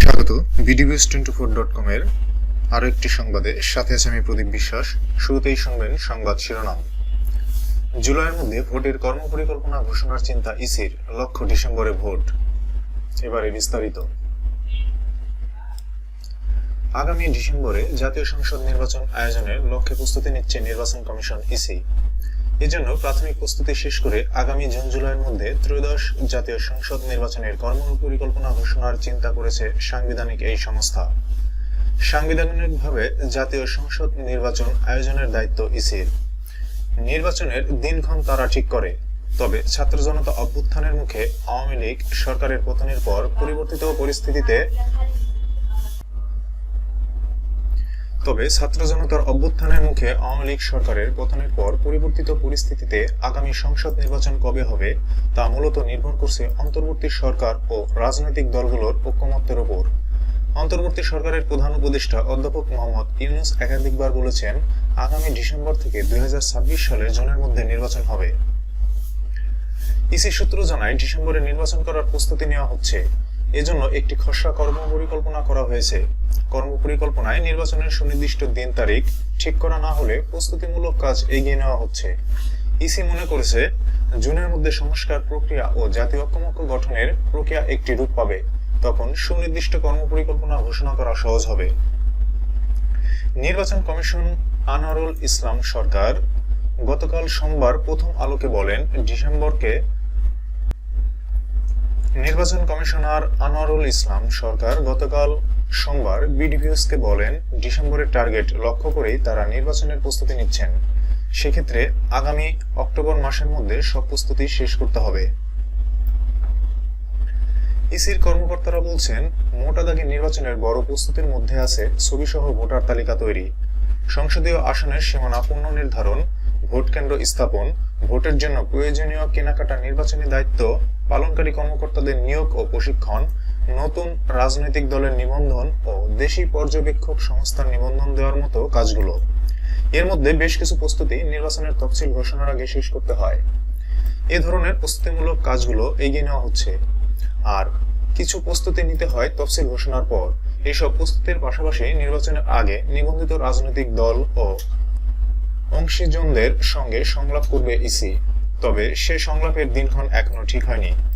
স্বাগত বিডিবিএস twenty dot com এর আরও একটি সংবাদে। সাথে আছে আমি প্রদীপ বিশ্বাস। শুরুতেই শুনবেন সংবাদ শিরোনাম। জুলাইয়ের মধ্যে ভোটের কর্মপরিকল্পনা ঘোষণার চিন্তা ইসির, লক্ষ্য ডিসেম্বরে ভোট। এবারে বিস্তারিত। আগামী ডিসেম্বরে জাতীয় সংসদ নির্বাচন আয়োজনের লক্ষ্যে প্রস্তুতি নিচ্ছে নির্বাচন কমিশন ইসি। এজন্য প্রাথমিক প্রস্তুতি শেষ করে আগামী জুন জুলাইয়ের মধ্যে ত্রয়োদশ জাতীয় সংসদ নির্বাচনের কর্ম পরিকল্পনা ঘোষণার চিন্তা করেছে সাংবিধানিক এই সংস্থা। সাংবিধানিকভাবে জাতীয় সংসদ নির্বাচন আয়োজনের দায়িত্ব ইসির। নির্বাচনের দিনক্ষণ তারা ঠিক করে। তবে ছাত্র জনতা অভ্যুত্থানের মুখে আওয়ামী লীগ সরকারের পতনের পর পরিবর্তিত পরিস্থিতিতে তবে ছাত্র জনতার অভ্যুত্থানের মুখে আওয়ামী লীগ সরকারের পতনের পর পরিবর্তিত পরিস্থিতিতে আগামী সংসদ নির্বাচন কবে হবে, তা মূলত নির্ভর করছে অন্তর্বর্তী সরকার ও রাজনৈতিক দলগুলোর ঐক্যমত্যের ওপর অন্তর্বর্তী সরকারের প্রধান উপদেষ্টা অধ্যাপক মোহাম্মদ ইউনুস একাধিকবার বলেছেন, আগামী ডিসেম্বর থেকে দুই সালের জুনের মধ্যে নির্বাচন হবে। ইসি সূত্র জানায়, ডিসেম্বরে নির্বাচন করার প্রস্তুতি নেওয়া হচ্ছে। এজন্য একটি খসড়া কর্ম পরিকল্পনা করা হয়েছে। কর্ম পরিকল্পনায় নির্বাচনের সুনির্দিষ্ট দিন তারিখ ঠিক করা না হলে প্রস্তুতিমূলক কাজ এগিয়ে নেওয়া হচ্ছে। ইসি মনে করেছে, জুনের মধ্যে সংস্কার প্রক্রিয়া ও জাতীয় ঐক্যমত্য গঠনের প্রক্রিয়া একটি রূপ পাবে। তখন সুনির্দিষ্ট কর্ম পরিকল্পনা ঘোষণা করা সহজ হবে। নির্বাচন কমিশন আনোয়ারুল ইসলাম সরকার গতকাল সোমবার প্রথম আলোকে বলেন, ডিসেম্বরকে নির্বাচন কমিশনার আনোয়ারুল ইসলাম সরকার গতকাল সোমবার বিডিভিউসকে বলেন, ডিসেম্বরের টার্গেট লক্ষ্য করেই তারা নির্বাচনের প্রস্তুতি নিচ্ছেন। সেক্ষেত্রে আগামী অক্টোবর মাসের মধ্যে সব প্রস্তুতি শেষ করতে হবে। ইসির কর্মকর্তারা বলছেন মোটা দাগে নির্বাচনের বড় প্রস্তুতির মধ্যে আছে ছবিসহ ভোটার তালিকা তৈরি। সংসদীয় আসনের সীমানা পুনর্নির্ধারণ, ভোট কেন্দ্র স্থাপন, ভোটের জন্য প্রয়োজনীয় কেনাকাটা নির্বাচনী দায়িত্ব, পালনকারী কর্মকর্তাদের নিয়োগ ও প্রশিক্ষণ, নতুন রাজনৈতিক দলের নিবন্ধন ও দেশি পর্যবেক্ষক সংস্থার নিবন্ধন দেওয়ার মতো কাজগুলো। এর মধ্যে বেশ কিছু প্রস্তুতি নির্বাচনের তফসিল ঘোষণার আগে শেষ করতে হয়। এ ধরনের প্রস্তুতিমূলক কাজগুলো এগিয়ে নেওয়া হচ্ছে। আর কিছু প্রস্তুতি নিতে হয় তফসিল ঘোষণার পর। এইসব প্রস্তুতির পাশাপাশি নির্বাচনের আগে নিবন্ধিত রাজনৈতিক দল ও অংশীজনদের সঙ্গে সংলাপ করবে ইসি। তবে সে সংলাপের দিনক্ষণ এখনও ঠিক হয়নি।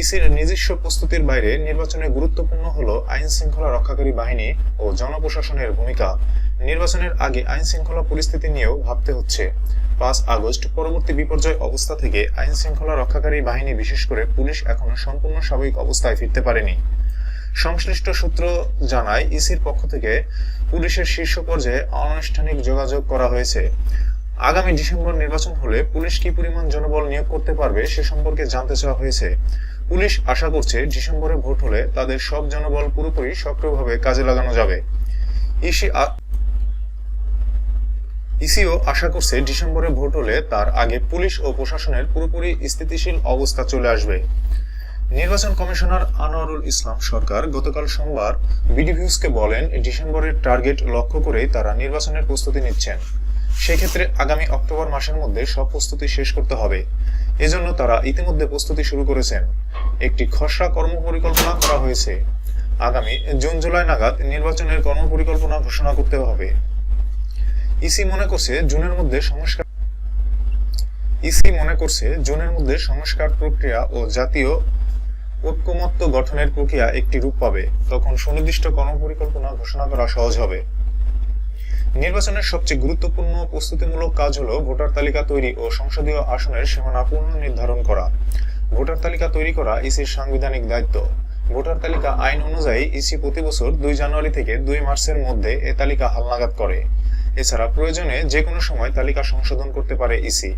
ইসির নিজস্ব প্রস্তুতির বাইরে নির্বাচনে গুরুত্বপূর্ণ হল আইন শৃঙ্খলা রক্ষাকারী বাহিনী ও জনপ্রশাসনের ভূমিকা। নির্বাচনের আগে আইন শৃঙ্খলা পরিস্থিতি নিয়েও ভাবতে হচ্ছে। পাঁচ আগস্ট পরবর্তী বিপর্যয় অবস্থা থেকে আইন শৃঙ্খলা রক্ষাকারী বাহিনী, বিশেষ করে পুলিশ, এখনও সম্পূর্ণ স্বাভাবিক অবস্থায় ফিরতে পারেনি। সংশ্লিষ্ট সূত্র জানায়, ইসির পক্ষ থেকে পুলিশের শীর্ষ পর্যায়ে অনানুষ্ঠানিক যোগাযোগ করা হয়েছে। আগামী ডিসেম্বর নির্বাচন হলে পুলিশ কি পরিমাণ জনবল নিয়োগ করতে পারবে সে সম্পর্কে জানতে চাওয়া হয়েছে। পুলিশ আশা করছে ডিসেম্বরে ভোট হলে তাদের সব জনবল পুরোপুরি সক্রিয়ভাবে কাজে লাগানো যাবে। ইসি ইসিও আশা করছে ডিসেম্বরে ভোট হলে তার আগে পুলিশ ও প্রশাসনের পুরোপুরি স্থিতিশীল অবস্থা চলে আসবে। নির্বাচন কমিশনার আনোয়ারুল ইসলাম সরকার গতকাল সোমবার বিডিভিউসকে বলেন, ডিসেম্বরের টার্গেট লক্ষ্য করেই তারা নির্বাচনের প্রস্তুতি নিচ্ছেন। সেক্ষেত্রে আগামী অক্টোবর মাসের মধ্যে সব প্রস্তুতি শেষ করতে হবে। এজন্য তারা ইতিমধ্যে প্রস্তুতি শুরু করেছেন। একটি খসড়া কর্মপরিকল্পনা করা হয়েছে। আগামী জুন, জুলাই নাগাদ নির্বাচনের কর্মপরিকল্পনা ঘোষণা করতে হবে। ইসি মনে করছে জুনের মধ্যে সংস্কার ইসি মনে করছে জুনের মধ্যে সংস্কার প্রক্রিয়া ও জাতীয় ঐক্যমত্য গঠনের প্রক্রিয়া একটি রূপ পাবে। তখন সুনির্দিষ্ট কর্মপরিকল্পনা ঘোষণা করা সহজ হবে। নির্বাচনের সবচেয়ে গুরুত্বপূর্ণ প্রস্তুতিমূলক কাজ হলো ভোটার তালিকা তৈরি ও সংসদীয় আসনের সীমানা পূর্ণ নির্ধারণ করা। ভোটার তালিকা তৈরি করা ইসির সাংবিধানিক দায়িত্ব। ভোটার তালিকা আইন অনুযায়ী ইসি প্রতি বছর দুই জানুয়ারি থেকে দুই মার্চের মধ্যে এ তালিকা হালনাগাদ করে। এছাড়া প্রয়োজনে যে কোনো সময় তালিকা সংশোধন করতে পারে ইসি।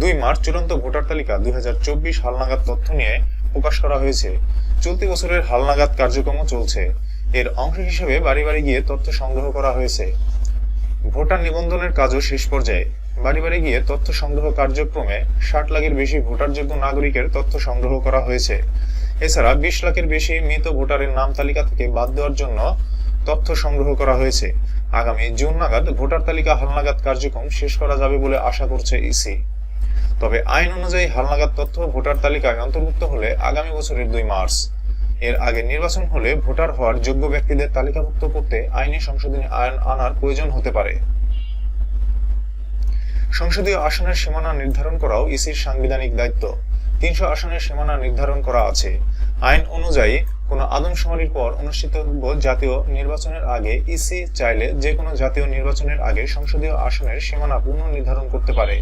দুই মার্চ চূড়ান্ত ভোটার তালিকা দুই হাজার চব্বিশ হালনাগাদ তথ্য নিয়ে প্রকাশ করা হয়েছে। চলতি বছরের হালনাগাদ কার্যক্রমও চলছে। এর অংশ হিসেবে বাড়ি বাড়ি গিয়ে তথ্য সংগ্রহ করা হয়েছে। ভোটার নিবন্ধনের কাজও শেষ পর্যায়ে। বাড়ি বাড়ি গিয়ে তথ্য সংগ্রহ কার্যক্রমে ষাট লাখের বেশি ভোটারযোগ্য নাগরিকের তথ্য সংগ্রহ করা হয়েছে। এছাড়া বিশ লাখের বেশি মৃত ভোটারের নাম তালিকা থেকে বাদ দেওয়ার জন্য তথ্য সংগ্রহ করা হয়েছে। আগামী জুন নাগাদ ভোটার তালিকা হালনাগাদ কার্যক্রম শেষ করা যাবে বলে আশা করছে ইসি। তবে আইন অনুযায়ী হালনাগাদ তথ্য ভোটার তালিকায় অন্তর্ভুক্ত হলে আগামী বছরের দুই মার্চ। এর আগে নির্বাচন হলে ভোটার হওয়ার যোগ্য ব্যক্তিদের তালিকাভুক্ত করতে আইনি সংশোধনী আইন আনার প্রয়োজন হতে পারে। সংসদীয় আসনের সীমানা নির্ধারণ করাও ইসির সাংবিধানিক দায়িত্ব। তিনশো আসনের সীমানা নির্ধারণ করা আছে। আইন অনুযায়ী কোনো আদমশুমারির পর অনুষ্ঠিতব্য জাতীয় নির্বাচনের আগে ইসি চাইলে যে কোনো জাতীয় নির্বাচনের আগে সংসদীয় আসনের সীমানা পুনঃ নির্ধারণ করতে পারে।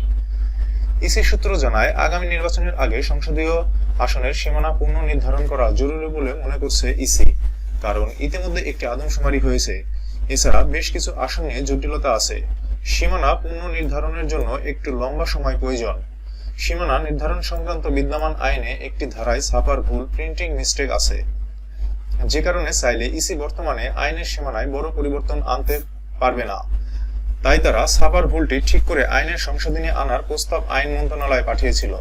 ইসি সূত্র জানায়, আগামী নির্বাচনের আগে সংসদীয় আসনের সীমানা পুনঃ নির্ধারণ করা জরুরি বলে মনে করছে ইসি। কারণ ইতিমধ্যে একটি আদমশুমারি হয়েছে। এছাড়া বেশ কিছু আসন নিয়ে জটিলতা আছে। সীমানা পুনঃ নির্ধারণের জন্য একটু লম্বা সময় প্রয়োজন। সীমানা নির্ধারণ সংক্রান্ত বিদ্যমান আইনে একটি ধারায় ছাপার ভুল প্রিন্টিং মিস্টেক আছে। যে কারণে চাইলে ইসি বর্তমানে আইনের সীমানায় বড় পরিবর্তন আনতে পারবে না। তাই তারা ছাপার ভুলটি ঠিক করে আইনের সংশোধনী আনার প্রস্তাব আইন মন্ত্রণালয়ে পাঠিয়েছিল।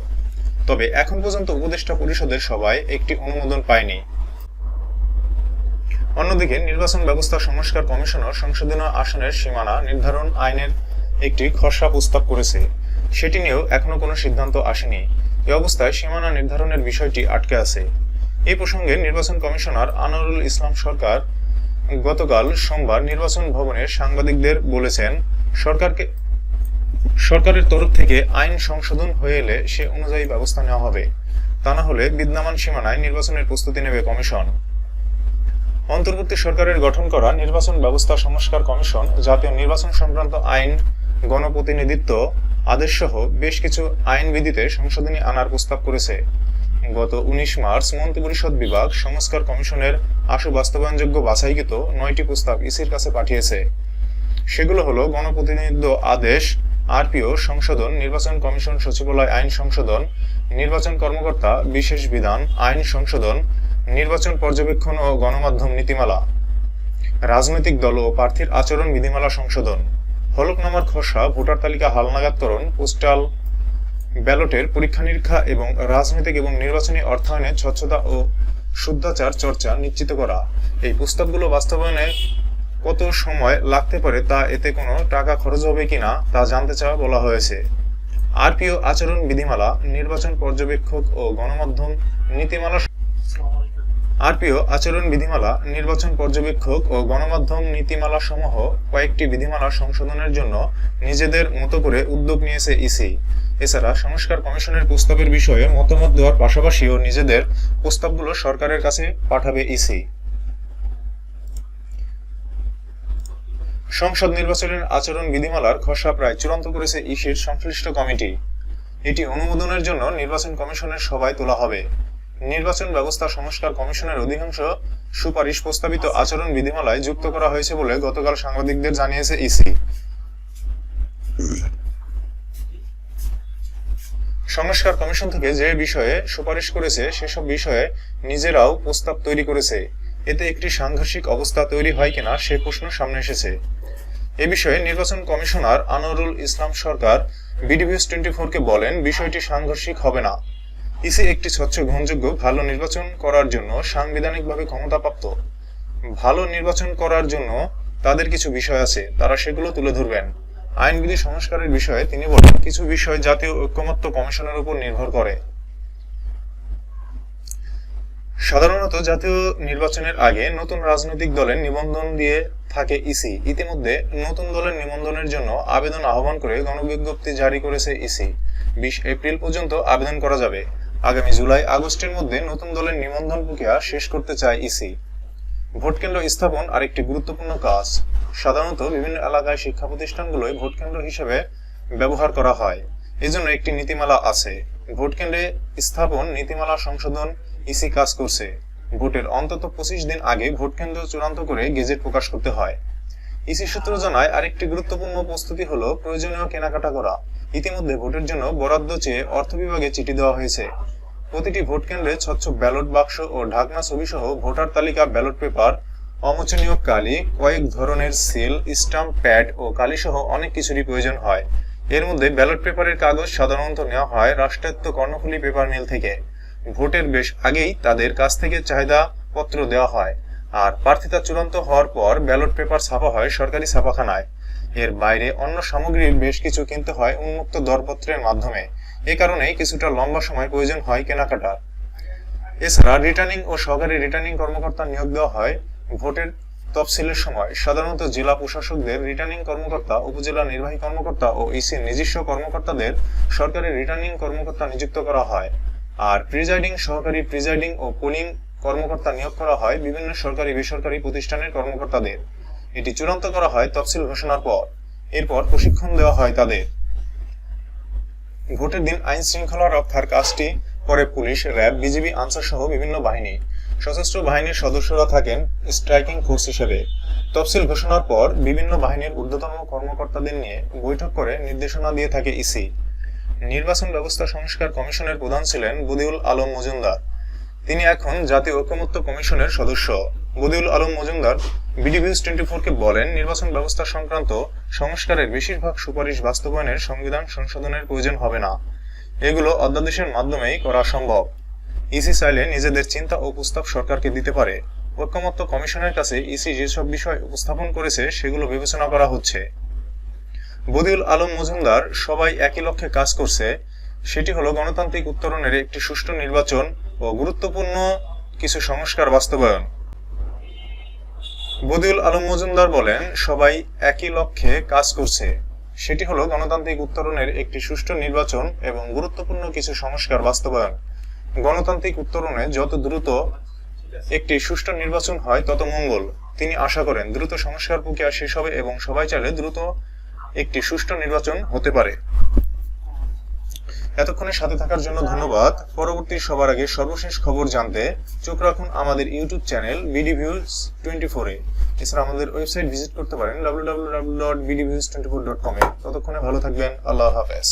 তবে এখন পর্যন্ত উপদেষ্টা পরিষদের সবাই একটি অনুমোদন পায়নি। অন্যদিকে নির্বাচন ব্যবস্থা সংস্কার কমিশনও সংশোধনীয় আসনের সীমানা নির্ধারণ আইনের একটি খসড়া প্রস্তাব করেছে। সেটি নিয়েও এখনও কোনো সিদ্ধান্ত আসেনি। এ অবস্থায় সীমানা নির্ধারণের বিষয়টি আটকে আছে। এই প্রসঙ্গে নির্বাচন কমিশনার আনোয়ারুল ইসলাম সরকার গতকাল সোমবার নির্বাচন ভবনে সাংবাদিকদের বলেছেন, সরকারকে, সরকারের তরফ থেকে আইন সংশোধন হয়ে এলে সে অনুযায়ী ব্যবস্থা নেওয়া হবে। তা না হলে বিদ্যমান সীমানায় নির্বাচনের প্রস্তুতি নেবে কমিশন। অন্তর্বর্তী সরকারের গঠন করা নির্বাচন ব্যবস্থা সংস্কার কমিশন, জাতীয় নির্বাচন সংক্রান্ত আইন, গণপ্রতিনিধিত্ব আদেশ সহ বেশ কিছু আইন বিধিতে সংশোধনী আনার প্রস্তাব করেছে। গত উনিশ মার্চ মন্ত্রিপরিষদ বিভাগ সংস্কার কমিশনের আশু বাস্তবায়নযোগ্য বাছাইকৃত নয়টি প্রস্তাব ইসির কাছে পাঠিয়েছে। সেগুলো হলো গণপ্রতিনিধিত্ব আদেশ, আরপিও, সংশোধন, নির্বাচন কমিশন সচিবালয় আইন সংশোধন, নির্বাচন কর্মকর্তা বিশেষ বিধান, আইন সংশোধন, নির্বাচন পর্যবেক্ষণ ও গণমাধ্যম নীতিমালা, রাজনৈতিক দল ও প্রার্থীর আচরণ বিধিমালা সংশোধন, হলফনামার খসড়া, ভোটার তালিকা হালনাগাদকরণ পোস্টাল ব্যালটের পরীক্ষা নিরীক্ষা এবং রাজনৈতিক এবং নির্বাচনী অর্থায়নে স্বচ্ছতা ও শুদ্ধাচার চর্চা নিশ্চিত করা। এই প্রস্তাবগুলো বাস্তবায়নে কত সময় লাগতে পারে তা এতে কোনো টাকা খরচ হবে কিনা তা জানতে চাওয়া বলা হয়েছে। আরপিও আচরণ বিধিমালা, নির্বাচন পর্যবেক্ষক ও গণমাধ্যম নীতিমালা আরপিও আচরণ বিধিমালা, নির্বাচন পর্যবেক্ষক ও গণমাধ্যম নীতিমালা সমূহ কয়েকটি বিধিমালা সংশোধনের জন্য নিজেদের মতো করে উদ্যোগ নিয়েছে ইসি। এছাড়া সংস্কার কমিশনের প্রস্তাবের বিষয়ে মতামত দেওয়ার পাশাপাশিও নিজেদের প্রস্তাবগুলো সরকারের কাছে পাঠাবে ইসি। সংসদ নির্বাচনের আচরণ বিধিমালার খসড়া প্রায় চূড়ান্ত করেছে ইসির সংশ্লিষ্ট কমিটি। এটি অনুমোদনের জন্য নির্বাচন কমিশনের সভায় তোলা হবে। নির্বাচন ব্যবস্থা সংস্কার কমিশনের অধিকাংশ সুপারিশ প্রস্তাবিত আচরণ বিধিমালায় যুক্ত করা হয়েছে বলে গতকাল সাংবাদিকদের জানিয়েছে ইসি। সংস্কার কমিশন থেকে যে বিষয়ে সুপারিশ করেছে, সেসব বিষয়ে নিজেরাও প্রস্তাব তৈরি করেছে। এতে একটি সাংঘর্ষিক অবস্থা তৈরি হয় কিনা, সে প্রশ্ন সামনে এসেছে। এ বিষয়ে নির্বাচন commissioner Anwarul Islam Sarkar BD views twenty ফোরকে বলেন, বিষয়টি সাংঘর্ষিক হবে না। ইসি একটি স্বচ্ছ, গ্রহণযোগ্য, ভালো নির্বাচন করার জন্য সাংবিধানিকভাবে ক্ষমতাপ্রাপ্ত। ভালো নির্বাচন করার জন্য তাদের কিছু বিষয় আছে, তারা সেগুলো তুলে ধরবেন। আইনবিধি সংস্কারের বিষয়ে তিনি বলেন, কিছু বিষয় জাতীয় ঐক্যমত্য কমিশনের উপর নির্ভর করে। সাধারণত জাতীয় নির্বাচনের আগে নতুন রাজনৈতিক দলের নিবন্ধন দিয়ে থাকে ইসি। ইতিমধ্যে নতুন দলের নিবন্ধনের জন্য আবেদন আহ্বান করে গণবিজ্ঞপ্তি জারি করেছে ইসি। বিশ এপ্রিল পর্যন্ত আবেদন করা যাবে। আগামী জুলাই আগস্টের মধ্যে নতুন দলের নিবন্ধন প্রক্রিয়া শেষ করতে চায় ইসি। ভোট কেন্দ্র স্থাপন আরেকটি গুরুত্বপূর্ণ কাজ। সাধারণত বিভিন্ন এলাকায় শিক্ষা প্রতিষ্ঠানগুলোয় ভোট কেন্দ্র হিসেবে ব্যবহার করা হয়। এজন্য একটি নীতিমালা আছে। ভোট কেন্দ্রে স্থাপন নীতিমালা সংশোধন ইসি কাজ করছে। ভোটের অন্তত পঁচিশ দিন আগে ভোট কেন্দ্র চূড়ান্ত করে গেজেট প্রকাশ করতে হয়। ইসি সূত্র জানায়, আরেকটি গুরুত্বপূর্ণ প্রস্তুতি হলো প্রয়োজনীয় কেনাকাটা করা। ইতিমধ্যে ভোটের জন্য বরাদ্দ চেয়ে অর্থ বিভাগে চিঠি দেওয়া হয়েছে। প্রতিটি ভোট কেন্দ্রে স্বচ্ছ ব্যালট বাক্স ও ঢাকনা ছবি সহ ভোটার তালিকা, ব্যালট পেপার, অমোচনীয় কালি, কয়েক ধরনের সিল, স্টাম্প প্যাড ও কালি সহ অনেক কিছুরই প্রয়োজন হয়। এর মধ্যে ব্যালট পেপারের কাগজ সাধারণত নেওয়া হয় রাষ্ট্রায়ত্ত কর্ণফুলী পেপার মিল থেকে। ভোটের বেশ আগেই তাদের কাছ থেকে চাহিদা পত্র দেওয়া হয়। আর প্রার্থিতা চূড়ান্ত হওয়ার পর ব্যালট পেপার ছাপা হয় সরকারি ছাপাখানায়। এর বাইরে অন্য সামগ্রীর বেশ কিছু কিনতে হয় উন্মুক্ত দরপত্রের মাধ্যমে। এ কারণেই কিছুটা লম্বা সময় প্রয়োজন হয় কেনাকাটার এছাড়া রিটার্নিং ও সহকারী রিটার্নিং কর্মকর্তা নিয়োগ দেওয়া হয় ভোটের তফসিলের সময়। সাধারণত জেলা প্রশাসকদের রিটার্নিং কর্মকর্তা, উপজেলা নির্বাহী কর্মকর্তা ও ইসির নিজস্ব কর্মকর্তাদের সরকারি রিটার্নিং কর্মকর্তা নিযুক্ত করা হয়। আর প্রিজাইডিং সহকারী প্রিজাইডিং ও পোলিং কর্মকর্তা নিয়োগ করা হয় বিভিন্ন সরকারি, বেসরকারি প্রতিষ্ঠানের কর্মকর্তাদের। এটি চূড়ান্ত করা হয় তফসিল ঘোষণার পর। এরপর প্রশিক্ষণ দেওয়া হয় তাদের। ভোটের দিন আইন শৃঙ্খলা রক্ষার কাজটি করে পুলিশ, র্যাব, বিজিবি আনসার সহ বিভিন্ন বাহিনী। সশস্ত্র বাহিনীর সদস্যরা থাকেন স্ট্রাইকিং ফোর্স হিসেবে। তফসিল ঘোষণার পর বিভিন্ন বাহিনীর ঊর্ধ্বতন কর্মকর্তাদের নিয়ে বৈঠক করে নির্দেশনা দিয়ে থাকে ইসি। নির্বাচন ব্যবস্থা সংস্কার কমিশনের প্রধান ছিলেন বদিউল আলম মজুমদার। তিনি এখন জাতীয় ঐক্যমত্য কমিশনের সদস্য। Badiul Alam Majumdar BD views twenty ফোরকে বলেন, নির্বাচন ব্যবস্থা সংক্রান্ত সংস্কারের বেশিরভাগ সুপারিশ বাস্তবায়নের সংবিধান সংশোধনের প্রয়োজন হবে না। এগুলো অধ্যাদেশের মাধ্যমেই করা সম্ভব। ইসি চাইলে নিজেদের চিন্তা ও প্রস্তাব সরকারকে দিতে পারে। ঐক্যমত্য কমিশনের কাছে ইসি যেসব বিষয় উপস্থাপন করেছে, সেগুলো বিবেচনা করা হচ্ছে। বদিউল আলম মজুমদার সবাই একই লক্ষ্যে কাজ করছে। সেটি হলো গণতান্ত্রিক উত্তরণের একটি সুষ্ঠু নির্বাচন ও গুরুত্বপূর্ণ কিছু সংস্কার বাস্তবায়ন। বদিউল আলম মজুমদার বলেন, সবাই একই লক্ষ্যে কাজ করছে। সেটি হলো গণতান্ত্রিক উত্তরণের একটি সুষ্ঠু নির্বাচন এবং গুরুত্বপূর্ণ কিছু সংস্কার বাস্তবায়ন। গণতান্ত্রিক উত্তরণে যত দ্রুত একটি সুষ্ঠু নির্বাচন হয়, তত মঙ্গল। তিনি আশা করেন, দ্রুত সংস্কার প্রক্রিয়া শেষ হবে এবং সবাই চাইলে দ্রুত একটি সুষ্ঠু নির্বাচন হতে পারে। এতক্ষণের সাথে থাকার জন্য ধন্যবাদ। পরবর্তী সবার আগে সর্বশেষ খবর জানতে চোখ রাখুন আমাদের YouTube channel BD views twenty ফোরে এছাড়া আমাদের ওয়েবসাইট ভিজিট করতে পারেন W W W dot BD views twenty four dot কমে ততক্ষণে ভালো থাকবেন, আল্লাহ হাফেজ।